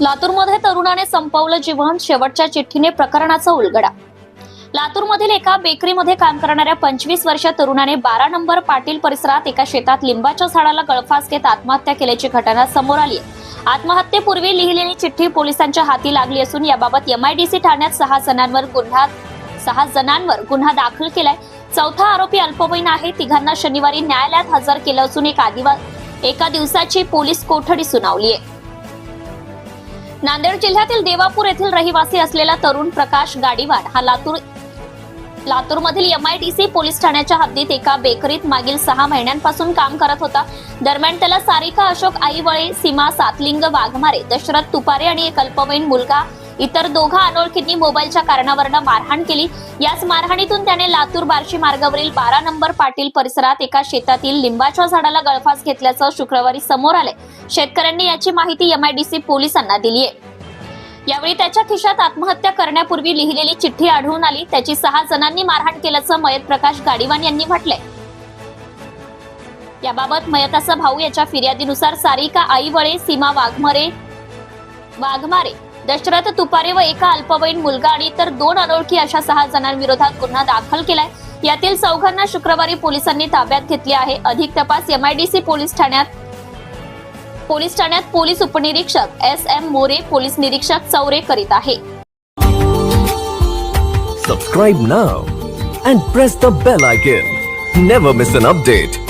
लातूरमध्ये तरुणाने संपवलं जीवन शेवटच्या चिठ्ठीने प्रकरणाचा उलगडा. लातूरमधील एका बेकरीमध्ये काम करणाऱ्या पंचवीस वर्ष तरुणाने बारा नंबर पाटील परिसरात एका शेतात लिंबाच्या झाडाला गळफास घेत आत्महत्या केल्याची घटना समोर आली आहे. आत्महत्येपूर्वी लिहिलेली चिठ्ठी पोलिसांच्या हाती लागली असून याबाबत एमआयडीसी ठाण्यात सहा जणांवर गुन्हा सहा जणांवर गुन्हा दाखल केलाय. चौथा आरोपी अल्पवयीन आहे. तिघांना शनिवारी न्यायालयात हजर केलं असून एक आदिवा एका दिवसाची पोलीस कोठडी सुनावली आहे. नांदेड जिल्ह्यातील देवापूर येथील रहिवासी असलेला तरुण प्रकाश गाडीवाड हा लातूर लातूरमधील एमआयडीसी पोलीस ठाण्याच्या हद्दीत एका बेकरीत मागील सहा महिन्यांपासून काम करत होता. दरम्यान त्याला सारिका अशोक आईवळे सीमा सातलिंग वाघमारे दशरथ तुपारे आणि एक अल्पवयीन मुलगा इतर दोघा अनोळखींनी मोबाईलच्या कारणावरनं मारहाण केली. याच मारहाणीतून त्याने लातूर बार्शी मार्गावरील बारा नंबर पाटील परिसरात एका शेतातील लिंबाच्या झाडाला गळफास घेतल्याचं शुक्रवारी समोर आले शेतकऱ्यांनी याची माहिती एमआयडीसी पोलिसांना दिली आहे यावेळी त्याच्या खिशात आत्महत्या करण्यापूर्वी लिहिलेली चिठ्ठी आढळून आली. त्याची सहा जणांनी मारहाण केल्याचं मयत प्रकाश गाडीवान यांनी म्हटलंय. याबाबत मयताचा भाऊ याच्या फिर्यादीनुसार सारिका आईवळे सीमा वाघमरे वाघमारे दशरथ तुपारे व एका अल्पवयीन मुलगा आणि इतर दोन अनोळखी अशा सहा जणांविरोधात गुन्हा दाखल केलाय. यातील चौघांना शुक्रवारी पोलिसांनी ताब्यात घेतले आहे. अधिक तपास एमआयडीसी पोलीस ठाण्यात पोलीस ठाण्यात पोलीस उपनिरीक्षक एस एम मोरे पोलीस निरीक्षक चौरे करीत आहे. Subscribe now and press the bell icon never miss an update